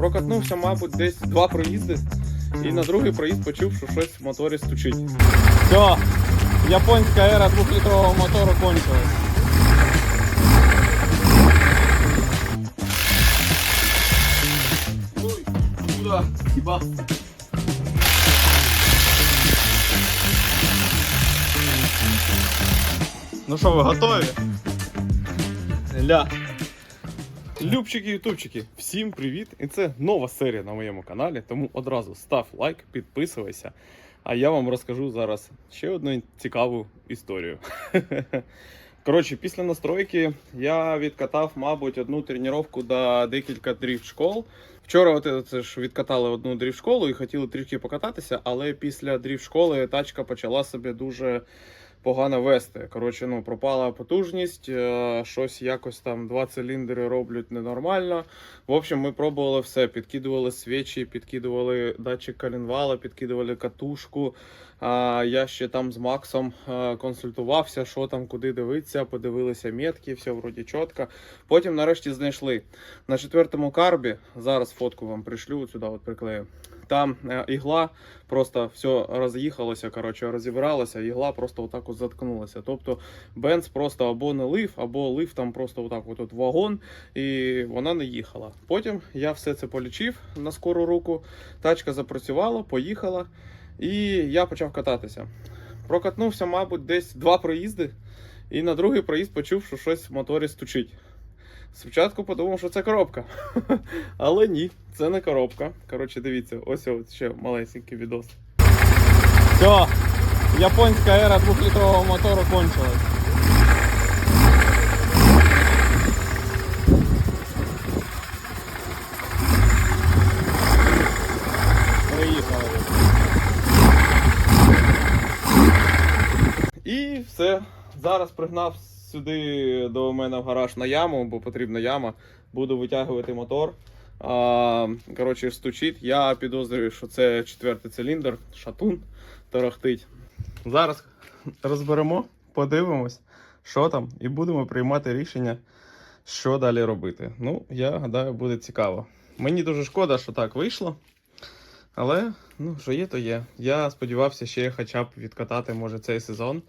Прокатнувся, мабуть, десь два проїзди. І на другий проїзд почув, що щось в моторі стучить. Все, японська ера двохлітрового мотору кончилась. Ой, куда? Хіба? Ну що, ви готові? Ля. Любчики, ютубчики, всім привіт! І це нова серія на моєму каналі, тому одразу став лайк, підписуйся. А я вам розкажу зараз ще одну цікаву історію. Коротше, після настройки я відкатав, мабуть, одну тренування до декілька дріфт школ. Вчора от це ж відкатали одну дріфт школу і хотіли трішки покататися, але після дріфт школи тачка почала себе дуже погано вести. Коротше, ну пропала потужність, е, щось якось там два циліндри роблять ненормально. В общем, ми пробували все. Підкидували свічі, підкидували датчик коленвала, підкидували катушку. Я ще там з Максом консультувався, що там, куди дивитися, подивилися метки, все вроді чітко. Потім нарешті знайшли на четвертому карбі. Зараз фотку вам пришлю, сюди от приклею. Там е, ігла просто все роз'їхалося, коротше, розібралося, ігла просто отак от заткнулася. Тобто Бенц просто або не лив, або лив там просто отак от, от вагон, і вона не їхала. Потім я все це полічив на скору руку. Тачка запрацювала, поїхала, і я почав кататися. Прокатнувся, мабуть, десь два проїзди, і на другий проїзд почув, що щось в моторі стучить. Спочатку подумав, що це коробка. Але ні, це не коробка. Коротше, дивіться, ось ось ще малесенький відос. Все, японська ера двохлітрового мотору кончилась. Приїхали. І все. Зараз пригнав сюди до мене в гараж на яму, бо потрібна яма. Буду витягувати мотор. А, коротше, стучить. Я підозрюю, що це четвертий циліндр, шатун тарахтить. Зараз розберемо, подивимось, що там, і будемо приймати рішення, що далі робити. Ну, я гадаю, буде цікаво. Мені дуже шкода, що так вийшло. Але ну, що є, то є. Я сподівався ще хоча б відкатати, може, цей сезон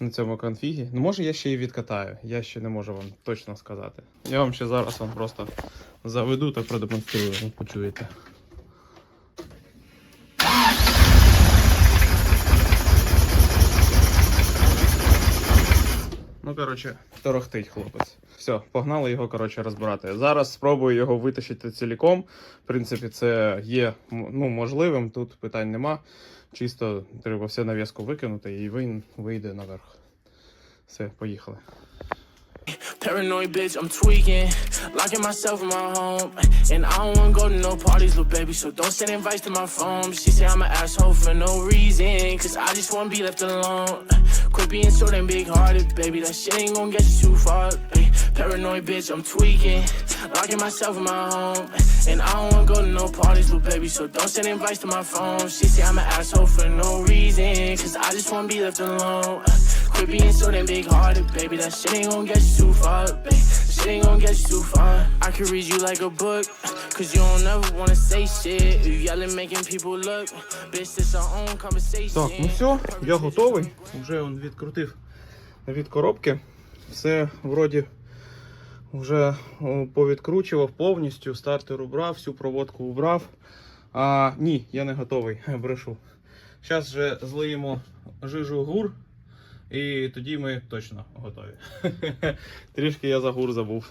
на цьому конфігі. Ну, може, я ще й відкатаю. Я ще не можу вам точно сказати. Я вам ще зараз вам просто заведу та продемонструю, ви почуєте. Ну, коротше, торохтить хлопець. Все, погнали його, коротше, розбирати. Зараз спробую його витащити ціліком. В принципі, це є ну, можливим, тут питань нема. Чисто треба все нав'язку викинути і він вийде наверх. Все, поїхали. Paranoid bitch, I'm tweaking, locking myself in my home. And I don't wanna go to no parties, little baby, so don't send invites to my phone. She say I'm an asshole for no reason, cause I just wanna be left alone. Quit being so damn big hearted, baby, that shit ain't gonna get you too far. Ay, Paranoid bitch, I'm tweaking, locking myself in my home. And I don't wanna go to no parties, little baby, so don't send invites to my phone. She say I'm an asshole for no reason, cause I just wanna be left alone. Quit being so damn big hearted, baby. That shit ain't gonna get you too far, babe. Shit ain't gonna get you too far. I could read you like a book, cause you don't ever wanna say shit. You yelling, making people look. Bitch, this our own conversation. Так, ну все, я готовий. Вже он відкрутив від коробки. Все вроді вже повідкручував повністю, стартер убрав, всю проводку убрав. А ні, я не готовий, брешу. Зараз вже злиємо жижу гур. І тоді ми точно готові. Трішки я за гур забув.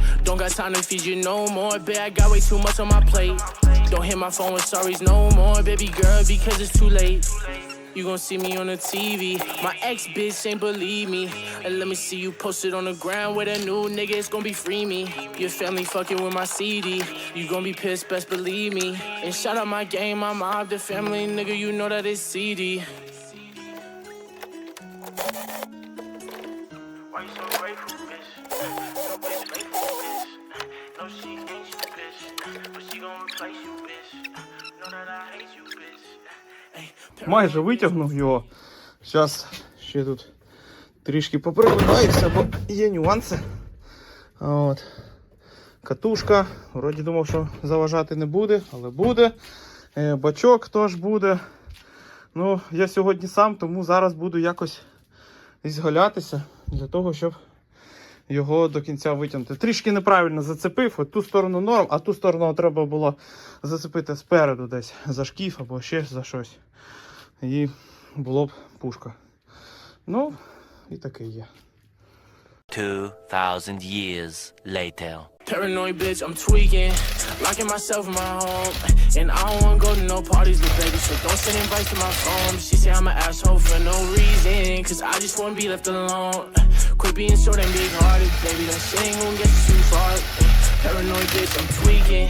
Don't got time to feed you no more, bitch. I got way too much on my plate. Don't hit my phone with sorries no more, baby girl, because it's too late. You gon' see me on the TV. My ex bitch ain't believe me. And let me see you posted on the ground with a new nigga. It's gon' be free me. Your family fucking with my CD. You gon' be pissed, best believe me. And shout out my game, my mob, the family nigga. You know that it's CD. No, she ain't you, bitch. But she gon' replace you, bitch. Know that I hate you, bitch. Майже витягнув його. Зараз ще тут трішки поприбираюся, бо є нюанси. От. Катушка. Вроді думав, що заважати не буде, але буде. Е, Бачок теж буде. Ну, я сьогодні сам, тому зараз буду якось зголятися для того, щоб його до кінця витягнути. Трішки неправильно зацепив, от ту сторону норм, а ту сторону треба було зацепити спереду десь за шкіф або ще за щось. І було б пушка. Ну, і таке є. 2,000 years later. Paranoid bitch, I'm tweaking. Locking myself in my home. And I don't wanna go to no parties, little baby. So don't send invites to my phone. She say I'm an asshole for no reason. Cause I just wanna be left alone. Quit being so damn big hearted, baby. That shit ain't gonna get you too far. Paranoid bitch, I'm tweaking.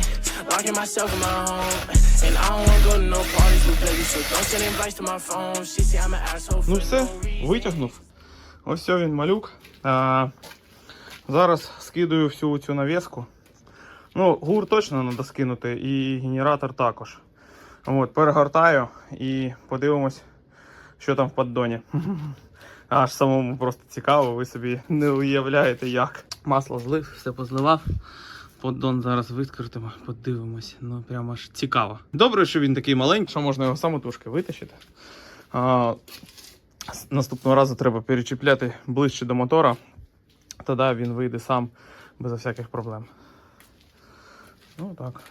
Locking myself in my home. And I don't wanna go to no parties, little baby. So don't send invites to my phone. She say I'm an asshole for Ну все, no reason. витягнув. Ось все він малюк. А, зараз скидаю всю цю навіску. Ну, гур точно треба скинути, і генератор також. От, перегортаю і подивимось, що там в поддоні. Аж самому просто цікаво, ви собі не уявляєте як. Масло злив, все позливав. Поддон зараз відкритимо, подивимось. Ну прямо аж цікаво. Добре, що він такий маленький, що можна його самотужки витащити. А, наступного разу треба перечіпляти ближче до мотора. Тоді він вийде сам без всяких проблем. Ну так.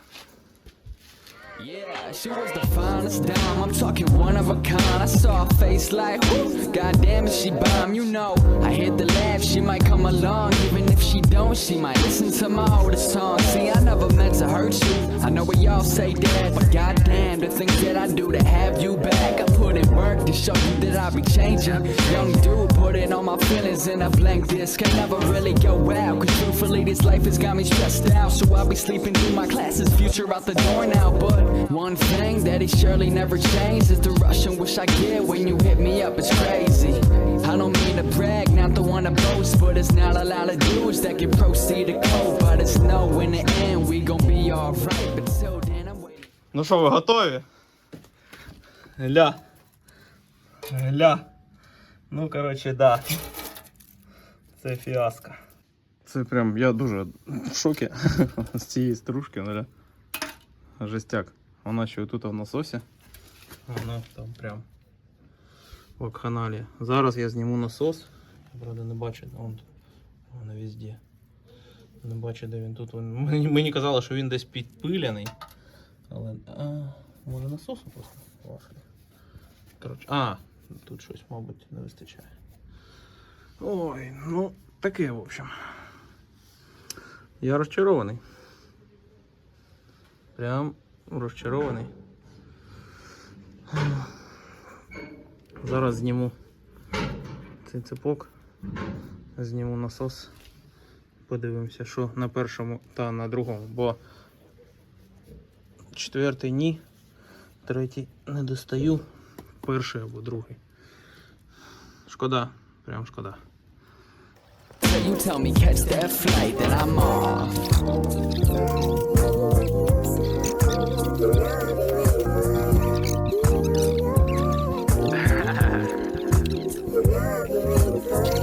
Yeah, she was the finest dime. I'm talking one of a kind. I saw her face like, whoo, goddamn is she bomb. You know, I hit the laugh. She might come along, even she don't. She might listen to my oldest song. See, I never meant to hurt you. I know we all say that, but goddamn, the things that I do to have you back. I put in work to show you that I be changing. Young dude, putting all my feelings in a blank disc. Can never really go out, cause truthfully, this life has got me stressed out. So I'll be sleeping through my classes, future out the door now. But one thing that it surely never changed is the rush and wish I get when you hit me up. It's crazy. I don't mean to brag, not the one to boast, but it's not a lot of dudes that can proceed to cope. But it's no, in the end, we gon' be alright. But till then, I'm waiting. Ну що, ви готові? Ля. Ля. Ну, коротше, да. Це фіаско. Це прям я дуже в шокі з цієї стружки, ну, ля. Жестяк. Вона ще тут в насосі. Вона там прям в каналі. Зараз я зніму насос. Я Правда, не бачу, он тут. Вона везде. Не бачу, де він тут. Мені, казали, що він десь підпиляний. Але. А, може насосу просто важко. Коротше. А, тут щось, мабуть, не вистачає. Ой, ну, таке, в общем. Я розчарований. Прям розчарований. Зараз зніму цей цепок, зніму насос. Подивимося, що на першому та на другому, бо четвертий ні, третій не достаю, перший або другий. Шкода, прям шкода. You tell me, catch that flight that I'm on.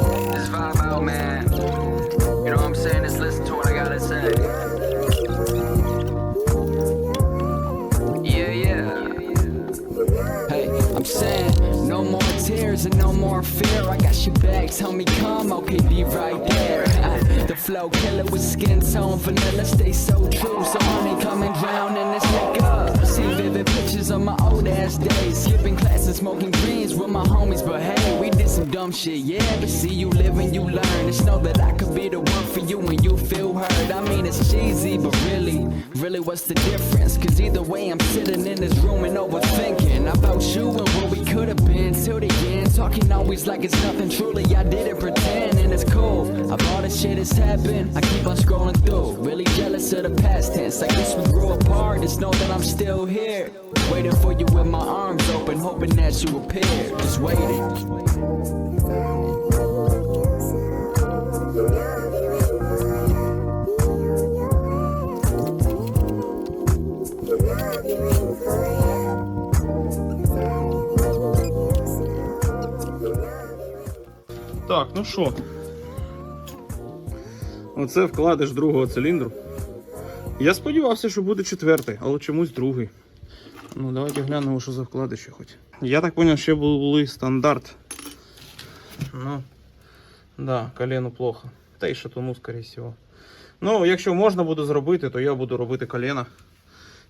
This vibe out, man. You know what I'm saying? Just listen to what I gotta say. Yeah, yeah. Hey, I'm saying no more tears and no more fear. I got your back, tell me come, okay, be right there. Uh, the flow killer with skin tone, vanilla stay so true. So honey, come and drown in this liquor. See vivid pictures of my old ass days, skipping classes, smoking greens with my homies. But hey, dumb shit, yeah. But see you live and you learn. Just know that I could be the one for you when you feel hurt. I mean, it's cheesy, but really, really, what's the difference? Cause either way, I'm sitting in this room and overthinking about you and what we could have been till the end. Talking always like it's nothing. Truly, I didn't pretend, and it's cool shit has happened. I keep on scrolling through, really jealous of the past tense. I guess we grew apart, just know that I'm still here. Waiting for you with my arms open, hoping that you appear. Just waiting. Так, ну що, Оце вкладиш другого циліндру. Я сподівався, що буде четвертий, але чомусь другий. Ну, давайте глянемо, що за вкладиші хоч. Я так зрозумів, ще були стандарт. Ну, да, коліну плохо. Та й шатуну, скоріше всього. Ну, якщо можна буде зробити, то я буду робити коліна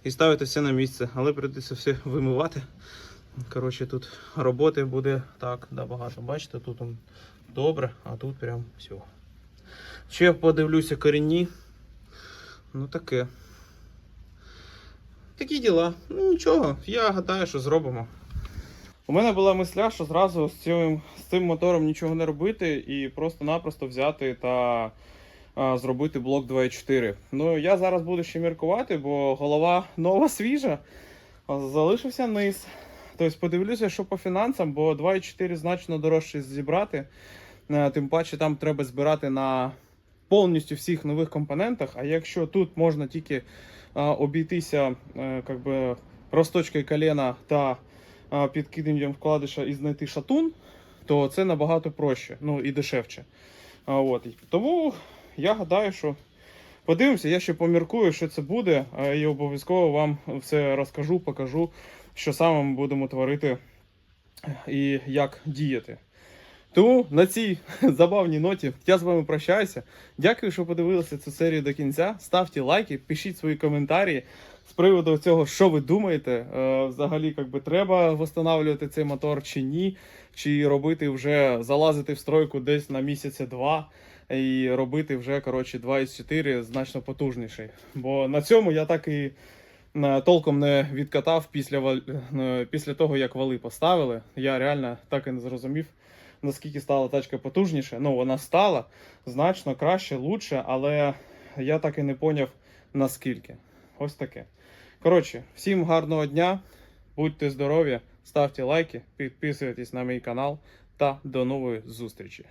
і ставити все на місце, але прийдеться все вимивати. Коротше, тут роботи буде так, да, багато. Бачите, тут добре, а тут прям все. Ще подивлюся корінні. Ну таке. Такі діла. Ну нічого, я гадаю, що зробимо. У мене була мисля, що зразу з цим, з цим мотором нічого не робити і просто-напросто взяти та а, зробити блок 2.4. Ну, я зараз буду ще міркувати, бо голова нова свіжа, залишився низ. Тобто подивлюся, що по фінансам, бо 2.4 значно дорожче зібрати. Е, Тим паче там треба збирати на повністю всіх нових компонентах. А якщо тут можна тільки обійтися е, как би, розточкою колена та а, підкиданням вкладиша і знайти шатун, то це набагато проще, ну і дешевше. От. Тому я гадаю, що подивимося, я ще поміркую, що це буде, і обов'язково вам все розкажу, покажу, що саме ми будемо творити і як діяти. Тому на цій забавній ноті я з вами прощаюся. Дякую, що подивилися цю серію до кінця. Ставте лайки, пишіть свої коментарі з приводу цього, що ви думаєте. Е, взагалі, як би треба встановлювати цей мотор чи ні, чи робити вже залазити в стройку десь на місяця два. І робити вже коротше 2.4 значно потужніший. Бо на цьому я так і е, толком не відкатав після, е, після того, як вали поставили. Я реально так і не зрозумів, наскільки стала тачка потужніше. Ну, вона стала значно краще, лучше, але я так і не поняв наскільки. Ось таке. Коротше, всім гарного дня, будьте здорові, ставте лайки, підписуйтесь на мій канал та до нової зустрічі.